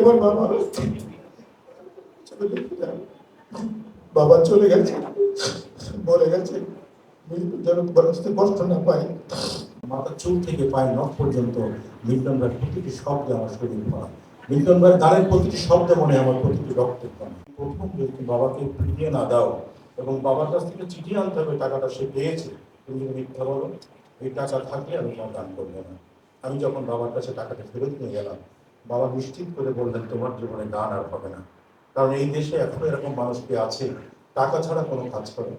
আমার বাবা বাবা চলে গেছে। বলে গেছে মাথার থেকে পর্যন্ত প্রতিটি শব্দে আমার প্রতিটি কমে প্রথম যদি বাবাকে ফিরিয়ে না দাও এবং বাবার কাছ থেকে চিঠি আনতে হবে, টাকাটা সে পেয়েছে। তুমি মিথ্যা বলো, এই টাকা থাকলে আমি তোমার দান করব না। আমি যখন বাবার কাছে টাকাটা ফেরত নিয়ে গেলাম বাবা নিশ্চিত করে বললেন, তোমার জীবনে গান আর হবে না। কারণ এই দেশে এখনও এরকম মানুষকে আছে? টাকা ছাড়া কোনো কাজ করে।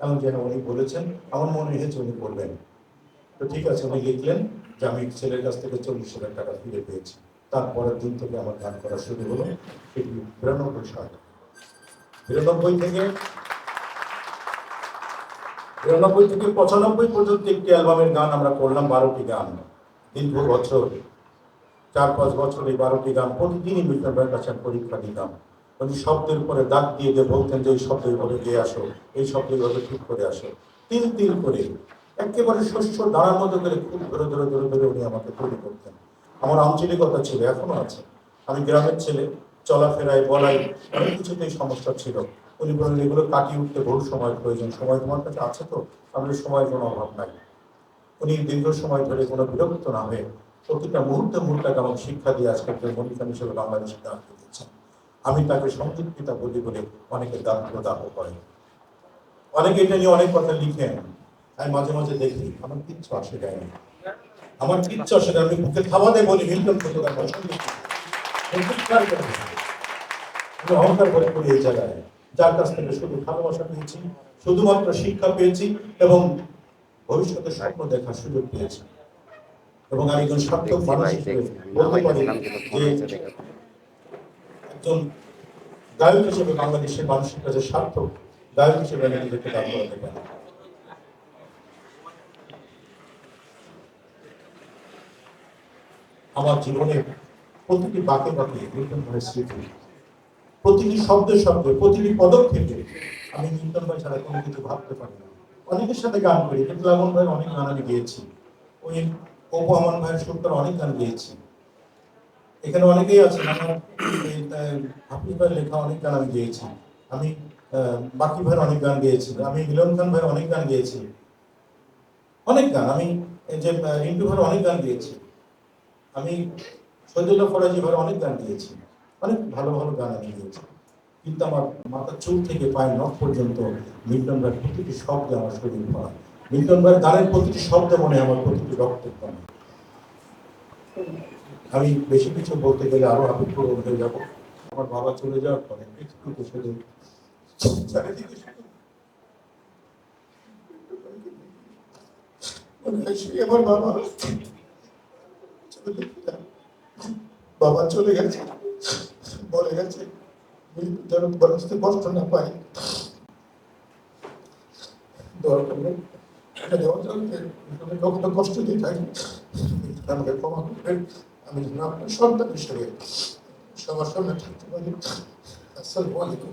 এমন যেন উনি বলেছেন, আমার মনে হয়েছে উনি করবেন তো ঠিক আছে, উনি লিখলেন যে আমি ছেলের কাছ থেকে চল্লিশ হাজার টাকা ফিরে পেয়েছি। তারপরের দিন থেকে আমার গান করা শুরু হলো। সেটি বিরানব্বই সাল। বিরানব্বই থেকে বিরানব্বই থেকে পঁচানব্বই পর্যন্ত একটি অ্যালবামের গান আমরা করলাম বারোটি গান। দীর্ঘ বছর। চার পাঁচ বছর বারোটি গান প্রতিদিনই মিল্টন ভাইয়ের কাছে পরীক্ষা দিতাম উনি শব্দের উপরে দাগ দিয়ে দিয়ে বলতেন যে এই শব্দ এইভাবে গিয়ে আসো, এই শব্দ এইভাবে ঠিক করে আসো, তিল তিল করে, একেবারে শস্য দাঁড়ার মতো করে খুব ধরে ধরে ধরে ধরে উনি আমাকে তৈরি করতেন। আমার আঞ্চলিকতা ছিল, এখনও আছে। আমি গ্রামের ছেলে, চলাফেরায় বলাই অনেক কিছুতেই সমস্যা ছিল। উনি বললেন, এগুলো কাটিয়ে উঠতে বহু সময় প্রয়োজন। সময় তোমার কাছে আছে তো? আমাদের সময় কোনো অভাব নাই। উনি দীর্ঘ সময় ধরে কোনো বিরক্ত না হয়ে প্রতিটা মুহূর্তে মুহূর্তে আমাকে শিক্ষা দিয়ে আজকে একজন মনিকান হিসেবে বাংলাদেশে দান দিচ্ছেন আমি তাকে সংগীত পিতা বলি বলে অনেকে দান প্রদাহ করে অনেকে এটা নিয়ে অনেক কথা লিখেন। আমি মাঝে মাঝে দেখি, আমার কিচ্ছু আসে যায় না। আমার কিচ্ছু আসে আমি বুকে থামাতে বলি মিল্টন। আমি অহংকার করে করি এই জায়গায়। যার কাছ থেকে শুধু ভালোবাসা পেয়েছি, শুধুমাত্র শিক্ষা পেয়েছি এবং ভবিষ্যতে স্বপ্ন দেখার সুযোগ পেয়েছি। এবং আমি একজন সার্থক মানুষ বলতে পারি যে একজন গায়ক হিসেবে বাংলাদেশের মানুষের কাছে সার্থক। গায়ক হিসেবে আমি নিজেকে দান করাতে পারি। আমার জীবনের প্রতিটি বাকে বাকে মিল্টন ভাইয়ের স্মৃতি। প্রতিটি শব্দে শব্দে প্রতিটি পদক্ষেপে আমি মিল্টন ভাই ছাড়া কোনো কিছু ভাবতে পারি না। অনেকের সাথে গান করি কিন্তু লাবণ ভাইয়ের অনেক গান আমি গেয়েছি। ওই অপু আমান ভাইয়ের সুরকার অনেক গান গেয়েছি। এখানে অনেকেই আছেন আমার লেখা অনেক গান আমি গেয়েছি। আমি বাকি ভাইয়ের অনেক গান গেয়েছি। আমি মিলন খান ভাইয়ের অনেক গান গেয়েছি। অনেক গান, আমি যে রিন্টু ভাইয়ের অনেক গান গেয়েছি। আমি শহীদুল্লাহ ফরাজি ভাইয়ের অনেক গান গেয়েছি। অনেক ভালো ভালো গান আমি গেয়েছি। কিন্তু আমার মাথার চুল থেকে পায়ের নখ পর্যন্ত মিল্টন ভাইয়ের প্রতিটি শব্দে আমার শরীর ভরা। মিল্টন ভাইয়ের গানের প্রতিটি শব্দে মনে আমার প্রতিটি রক্তের কমে আমি বেশি কিছু বলতে গেলে আরও আবেগ হয়ে যাব। আমার বাবা চলে যাওয়ার পরে একটু শুধু চারিদিকে বাবা। চলে গেছে, বলে গেছে কাছ কষ্ট না পাই। দোয়া করবেন এখানে অজান্তে আমি কখনো কষ্ট দিয়ে থাকি আমাকে ক্ষমা করবেন আমি যেন আপনার সন্তান হিসেবে সবার সামনে থাকতে পারি। আসসালামু আলাইকুম।